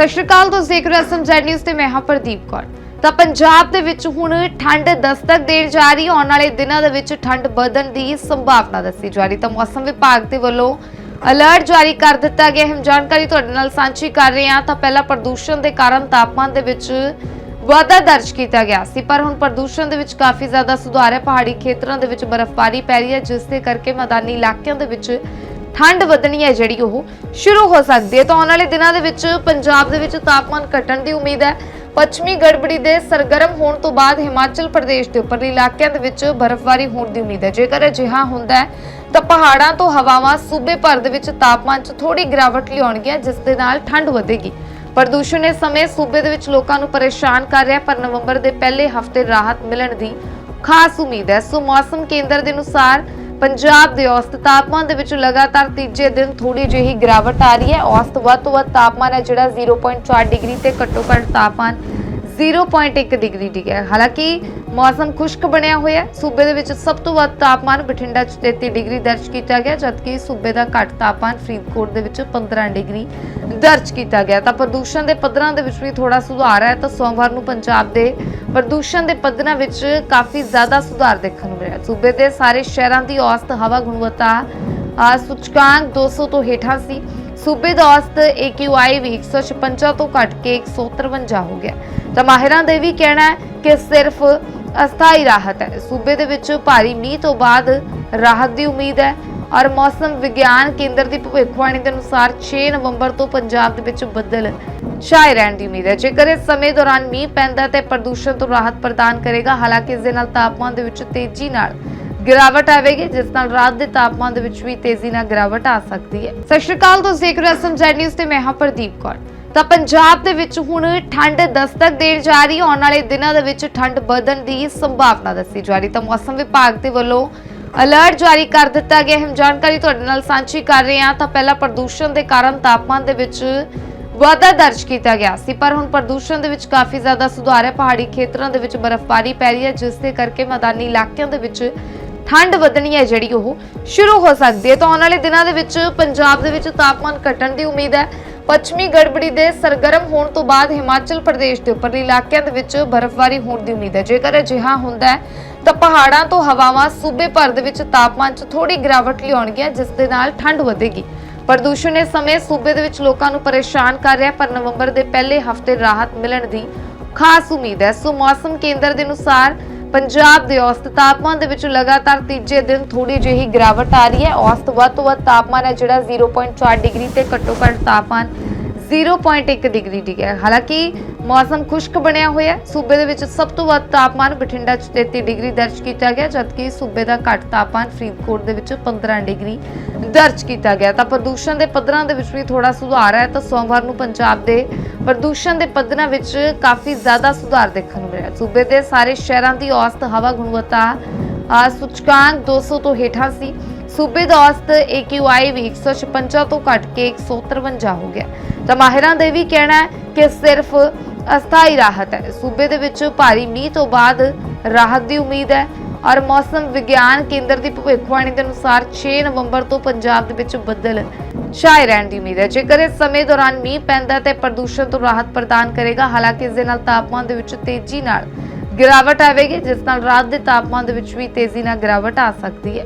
ਸਤਿ ਸ਼੍ਰੀ ਅਕਾਲ, ਤੁਸੀਂ ਦੇਖ ਰਹੇ ਹੋ ਐਸਐਮਜ਼ੈਡ ਨਿਊਜ਼ ਤੇ ਮੈਂ ਹਾਂ ਪ੍ਰਦੀਪ ਕੌਰ। ਤਾਂ ਪੰਜਾਬ ਦੇ ਵਿੱਚ ਹੁਣ ਠੰਡ ਦਸਤਕ ਦੇਣ ਜਾ ਰਹੀ, ਆਉਣ ਵਾਲੇ ਦਿਨਾਂ ਦੇ ਵਿੱਚ ਠੰਡ ਵਧਣ ਦੀ ਸੰਭਾਵਨਾ ਦੱਸੀ ਜਾ ਰਹੀ। ਤਾਂ ਮੌਸਮ ਵਿਭਾਗ ਦੇ ਵੱਲੋਂ ਅਲਰਟ ਜਾਰੀ ਕਰ ਦਿੱਤਾ ਗਿਆ ਹੈ। ਜਾਣਕਾਰੀ ਤੁਹਾਡੇ ਨਾਲ ਸਾਂਝੀ ਕਰ ਰਹੇ ਹਾਂ। ਤਾਂ ਪਹਿਲਾਂ ਪ੍ਰਦੂਸ਼ਣ ਦੇ ਕਾਰਨ ਤਾਪਮਾਨ ਦੇ ਵਿੱਚ ਵਾਧਾ ਦਰਜ ਕੀਤਾ ਗਿਆ ਸੀ। ਪਰ ਹੁਣ ਪ੍ਰਦੂਸ਼ਣ ਦੇ ਵਿੱਚ ਕਾਫੀ ਜ਼ਿਆਦਾ ਸੁਧਾਰ ਹੈ। ਪਹਾੜੀ ਖੇਤਰਾਂ ਦੇ ਵਿੱਚ ਬਰਫ਼ਬਾਰੀ ਪੈ ਰਹੀ ਹੈ। ਜਿਸ ਦੇ ਕਰਕੇ ਮੈਦਾਨੀ ਇਲਾਕਿਆਂ ਦੇ ਵਿੱਚ ਠੰਡ ਵਧਣੀ ਹੈ ਜਿਹੜੀ ਉਹ ਸ਼ੁਰੂ ਹੋ ਸਕਦੀ ਹੈ। ਤਾਂ ਆਉਣ ਵਾਲੇ ਦਿਨਾਂ ਦੇ ਵਿੱਚ ਪੰਜਾਬ ਦੇ ਵਿੱਚ ਤਾਪਮਾਨ ਘਟਣ ਦੀ ਉਮੀਦ ਹੈ। ਪੱਛਮੀ ਗੜਬੜੀ ਦੇ ਸਰਗਰਮ ਹੋਣ ਤੋਂ ਬਾਅਦ ਹਿਮਾਚਲ ਪ੍ਰਦੇਸ਼ ਦੇ ਉੱਪਰਲੇ ਇਲਾਕਿਆਂ ਦੇ ਵਿੱਚ ਬਰਫ਼ਬਾਰੀ ਹੋਣ ਦੀ ਉਮੀਦ ਹੈ। ਜੇਕਰ ਅਜਿਹਾ ਹੁੰਦਾ ਹੈ, ਤਾਂ ਪਹਾੜਾਂ ਤੋਂ ਹਵਾਵਾਂ ਸੂਬੇ ਭਰ ਦੇ ਵਿੱਚ ਤਾਪਮਾਨ 'ਚ ਥੋੜੀ ਗਿਰਾਵਟ ਲਿਆਉਣਗੀਆਂ, ਜਿਸ ਦੇ ਨਾਲ ਠੰਡ ਵਧੇਗੀ। ਪ੍ਰਦੂਸ਼ਣ ਇਸ ਸਮੇਂ ਸੂਬੇ ਦੇ ਵਿੱਚ ਲੋਕਾਂ ਨੂੰ ਪਰੇਸ਼ਾਨ ਕਰ ਰਿਹਾ ਪਰ ਨਵੰਬਰ ਦੇ ਪਹਿਲੇ ਹਫ਼ਤੇ ਰਾਹਤ ਮਿਲਣ ਦੀ ਖਾਸ ਉਮੀਦ ਹੈ। ਸੋ ਮੌਸਮ ਕੇਂਦਰ ਦੇ ਅਨੁਸਾਰ ਪੰਜਾਬ ਦੇ ਔਸਤ ਤਾਪਮਾਨ ਦੇ ਵਿੱਚ ਲਗਾਤਾਰ ਤੀਜੇ ਦਿਨ ਥੋੜੀ ਜਿਹੀ ਗਿਰਾਵਟ ਆ ਰਹੀ ਹੈ। ਔਸਤ ਵੱਧ ਤੋਂ ਵੱਧ ਤਾਪਮਾਨ ਹੈ ਜਿਹੜਾ 0.4 ਡਿਗਰੀ ਤੇ ਘੱਟੋ ਘੱਟ ਤਾਪਮਾਨ 0.1 ਡਿਗਰੀ ਡਿਗਿਆ ਹਾਲਾਂਕਿ ਮੌਸਮ ਖੁਸ਼ਕ ਬਣਿਆ ਹੋਇਆ ਸੂਬੇ ਦੇ ਵਿੱਚ ਸਭ ਤੋਂ ਵੱਧ ਤਾਪਮਾਨ ਬਠਿੰਡਾ 'ਚ 33 ਡਿਗਰੀ ਦਰਜ ਕੀਤਾ ਗਿਆ, ਜਦਕਿ ਸੂਬੇ ਦਾ ਘੱਟ ਤਾਪਮਾਨ ਫਰੀਦਕੋਟ ਦੇ ਵਿੱਚ 15 ਡਿਗਰੀ ਦਰਜ ਕੀਤਾ ਗਿਆ। ਤਾਂ ਪ੍ਰਦੂਸ਼ਣ ਦੇ ਪੱਧਰਾਂ ਦੇ ਵਿੱਚ ਵੀ ਥੋੜਾ ਸੁਧਾਰ ਹੈ। ਤਾਂ ਸੋਮਵਾਰ ਨੂੰ ਪੰਜਾਬ ਦੇ ਪ੍ਰਦੂਸ਼ਣ ਦੇ ਪੱਧਰਾਂ ਵਿੱਚ ਕਾਫੀ ਜ਼ਿਆਦਾ ਸੁਧਾਰ ਦੇਖਣ ਨੂੰ ਮਿਲਿਆ ਸੂਬੇ ਦੇ ਸਾਰੇ ਸ਼ਹਿਰਾਂ ਦੀ ਔਸਤ, ਹਵਾ ਗੁਣਵੱਤਾ ਆ ਸੂਚਕਾਂਕ 200 ਤੋਂ ਹੇਠਾਂ ਸੀ। ਸੂਬੇ ਦਾ ਔਸਤ AQI ਵੀ 156 ਤੋਂ ਘਟ ਕੇ 153 ਹੋ ਗਿਆ। ਤਾਂ ਮਾਹਿਰਾਂ ਦੇ ਵੀ ਕਹਿਣਾ ਹੈ ਕਿ ਸਿਰਫ ਅਸਥਾਈ ਰਾਹਤ ਹੈ। ਸੂਬੇ ਦੇ ਵਿੱਚ ਭਾਰੀ ਮੀਂਹ ਤੋਂ ਬਾਅਦ ਰਾਹਤ ਦੀ ਉਮੀਦ ਹੈ ਔਰ ਮੌਸਮ ਵਿਗਿਆਨ ਕੇਂਦਰ ਦੀ ਭਵਿੱਖਬਾਣੀ ਦੇ ਅਨੁਸਾਰ 6 ਨਵੰਬਰ ਤੋਂ ਪੰਜਾਬ ਦੇ ਵਿੱਚ ਬੱਦਲ ਛਾਏ ਰਹਿਣ ਦੀ ਉਮੀਦ ਹੈ। ਜੇਕਰ ਇਸ ਸਮੇਂ ਦੌਰਾਨ ਮੀਂਹ ਪੈਂਦਾ ਤੇ ਪ੍ਰਦੂਸ਼ਣ ਤੋਂ ਰਾਹਤ ਪ੍ਰਦਾਨ ਕਰੇਗਾ, ਹਾਲਾਂਕਿ ਇਸ ਦੇ ਨਾਲ ਤਾਪਮਾਨ ਦੇ ਵਿੱਚ ਤੇਜ਼ੀ ਨਾਲ ਗਿਰਾਵਟ ਆਵੇਗੀ, ਜਿਸ ਨਾਲ ਰਾਤ ਦੇ ਤਾਪਮਾਨ ਦੇ ਵਿੱਚ ਵੀ ਤੇਜ਼ੀ ਨਾਲ ਗਿਰਾਵਟ ਆ ਸਕਦੀ ਹੈ। ਸਤਿ ਸ਼੍ਰੀ ਅਕਾਲ, ਤੁਸੀਂ ਦੇਖ ਰਹੇ ਹੋ ਐਸਐਮਜ਼ੈਡ ਨਿਊਜ਼ ਤੇ ਮੈਂ ਹਾਂ ਪ੍ਰਦੀਪ ਕੌਰ। ਤਾਂ ਪੰਜਾਬ ਦੇ ਵਿੱਚ ਹੁਣ ਠੰਡ ਦਸਤਕ ਦੇਣ ਜਾ ਰਹੀ ਆਉਣ ਵਾਲੇ ਦਿਨਾਂ ਦੇ ਵਿੱਚ ਠੰਡ ਵਧਣ ਦੀ ਸੰਭਾਵਨਾ ਦੱਸੀ ਜਾ ਰਹੀ ਤਾਂ ਮੌਸਮ ਵਿਭਾਗ ਦੇ ਵੱਲੋਂ ਅਲਰਟ ਜਾਰੀ ਕਰ ਦਿੱਤਾ ਗਿਆ ਹੈ। ਜਾਣਕਾਰੀ ਤੁਹਾਡੇ ਨਾਲ ਸਾਂਝੀ ਕਰ ਰਹੇ ਹਾਂ। ਤਾਂ ਪਹਿਲਾਂ ਪ੍ਰਦੂਸ਼ਣ ਦੇ ਕਾਰਨ ਤਾਪਮਾਨ ਦੇ ਵਿੱਚ ਵਾਧਾ ਦਰਜ ਕੀਤਾ ਗਿਆ ਸੀ, ਪਰ ਹੁਣ ਪ੍ਰਦੂਸ਼ਣ ਦੇ ਵਿੱਚ ਕਾਫੀ ਜ਼ਿਆਦਾ ਸੁਧਾਰ ਹੈ। ਪਹਾੜੀ ਖੇਤਰਾਂ ਦੇ ਵਿੱਚ ਬਰਫ਼ਬਾਰੀ ਪੈ ਰਹੀ ਹੈ, ਜਿਸ ਦੇ ਕਰਕੇ ਮੈਦਾਨੀ ਇਲਾਕਿਆਂ ਦੇ ਵਿੱਚ ਠੰਡ ਵਧਣੀ ਹੈ ਜਿਹੜੀ ਉਹ ਸ਼ੁਰੂ ਹੋ ਸਕਦੀ ਹੈ। ਤਾਂ ਆਉਣ ਵਾਲੇ ਦਿਨਾਂ ਦੇ ਵਿੱਚ ਪੰਜਾਬ ਦੇ ਵਿੱਚ ਤਾਪਮਾਨ ਘਟਣ ਦੀ ਉਮੀਦ ਹੈ। ਪੱਛਮੀ ਗੜਬੜੀ ਦੇ ਸਰਗਰਮ ਹੋਣ ਤੋਂ ਬਾਅਦ ਹਿਮਾਚਲ ਪ੍ਰਦੇਸ਼ ਦੇ ਉੱਪਰਲੇ ਇਲਾਕਿਆਂ ਦੇ ਵਿੱਚ ਬਰਫ਼ਬਾਰੀ ਹੋਣ ਦੀ ਉਮੀਦ ਹੈ। ਜੇਕਰ ਅਜਿਹਾ ਹੁੰਦਾ ਹੈ, ਤਾਂ ਪਹਾੜਾਂ ਤੋਂ ਹਵਾਵਾਂ ਸੂਬੇ ਭਰ ਦੇ ਵਿੱਚ ਤਾਪਮਾਨ 'ਚ ਥੋੜੀ ਗਿਰਾਵਟ ਲਿਆਉਣਗੀਆਂ, ਜਿਸ ਦੇ ਨਾਲ ਠੰਡ ਵਧੇਗੀ। ਪ੍ਰਦੂਸ਼ਣ ਇਸ ਸਮੇਂ ਸੂਬੇ ਦੇ ਵਿੱਚ ਲੋਕਾਂ ਨੂੰ ਪਰੇਸ਼ਾਨ ਕਰ ਰਿਹਾ ਪਰ ਨਵੰਬਰ ਦੇ ਪਹਿਲੇ ਹਫ਼ਤੇ ਰਾਹਤ ਮਿਲਣ ਦੀ ਖਾਸ ਉਮੀਦ ਹੈ। ਸੋ ਮੌਸਮ ਕੇਂਦਰ ਦੇ ਅਨੁਸਾਰ ਪੰਜਾਬ ਦੇ ਔਸਤ ਤਾਪਮਾਨ ਦੇ ਵਿੱਚ ਲਗਾਤਾਰ ਤੀਜੇ ਦਿਨ ਥੋੜੀ ਜਿਹੀ ਗਿਰਾਵਟ ਆ ਰਹੀ ਹੈ। ਔਸਤ ਵੱਧ ਤੋਂ ਵੱਧ ਤਾਪਮਾਨ ਹੈ ਜਿਹੜਾ 0.4 ਡਿਗਰੀ ਤੇ ਘੱਟੋ ਘੱਟ ਤਾਪਮਾਨ 0.1 ਡਿਗਰੀ ਡਿਗਿਆ ਹਾਲਾਂਕਿ ਮੌਸਮ ਖੁਸ਼ਕ ਬਣਿਆ ਹੋਇਆ ਹੈ। ਸੂਬੇ ਦੇ ਵਿੱਚ ਸਭ ਤੋਂ ਵੱਧ ਤਾਪਮਾਨ ਬਠਿੰਡਾ 'ਚ 33 ਡਿਗਰੀ ਦਰਜ ਕੀਤਾ ਗਿਆ, ਜਦਕਿ ਸੂਬੇ ਦਾ ਘੱਟ ਤਾਪਮਾਨ ਫਰੀਦਕੋਟ ਦੇ ਵਿੱਚ 15 ਡਿਗਰੀ ਦਰਜ ਕੀਤਾ ਗਿਆ। ਤਾਂ ਪ੍ਰਦੂਸ਼ਣ ਦੇ ਪੱਧਰਾਂ ਦੇ ਵਿੱਚ ਵੀ ਥੋੜਾ ਸੁਧਾਰ ਹੈ। ਤਾਂ ਸੋਮਵਾਰ ਨੂੰ ਪੰਜਾਬ ਦੇ ਪ੍ਰਦੂਸ਼ਣ ਦੇ ਪੱਧਰਾਂ ਵਿੱਚ ਕਾਫੀ ਜ਼ਿਆਦਾ ਸੁਧਾਰ ਦੇਖਣ ਨੂੰ ਮਿਲਿਆ ਸੂਬੇ ਦੇ ਸਾਰੇ ਸ਼ਹਿਰਾਂ ਦੀ ਔਸਤ, ਹਵਾ, ਗੁਣਵੱਤਾ ਆ ਸੂਚਕਾਂਕ 200 ਤੋਂ ਹੇਠਾਂ ਸੀ। ਸੂਬੇ ਦਾ ਔਸਤ AQI ਵੀ 156 ਤੋਂ ਘਟ ਕੇ 153 ਹੋ ਗਿਆ। ਤਾਂ ਮਾਹਿਰਾਂ ਦੇ ਵੀ ਕਹਿਣਾ ਹੈ ਕਿ ਸਿਰਫ ਅਸਥਾਈ ਰਾਹਤ ਹੈ। ਸੂਬੇ ਦੇ ਵਿੱਚ ਭਾਰੀ ਮੀਂਹ ਤੋਂ ਬਾਅਦ ਰਾਹਤ ਦੀ ਉਮੀਦ ਹੈ ਔਰ ਮੌਸਮ ਵਿਗਿਆਨ ਕੇਂਦਰ ਦੀ ਭਵਿੱਖਬਾਣੀ ਦੇ ਅਨੁਸਾਰ 6 ਨਵੰਬਰ ਤੋਂ ਪੰਜਾਬ ਦੇ ਵਿੱਚ ਬੱਦਲ ਛਾਏ ਰਹਿਣ ਦੀ ਉਮੀਦ ਹੈ। ਜੇਕਰ ਇਸ ਸਮੇਂ ਦੌਰਾਨ ਮੀਂਹ ਪੈਂਦਾ ਹੈ ਤੇ ਪ੍ਰਦੂਸ਼ਣ ਤੋਂ ਰਾਹਤ ਪ੍ਰਦਾਨ ਕਰੇਗਾ, ਹਾਲਾਂਕਿ ਇਸ ਦੇ ਨਾਲ ਤਾਪਮਾਨ ਦੇ ਵਿੱਚ ਤੇਜ਼ੀ ਨਾਲ ਗਿਰਾਵਟ ਆਵੇਗੀ, ਜਿਸ ਨਾਲ ਰਾਤ ਦੇ ਤਾਪਮਾਨ ਦੇ ਵਿੱਚ ਵੀ ਤੇਜ਼ੀ ਨਾਲ ਗਿਰਾਵਟ ਆ ਸਕਦੀ ਹੈ।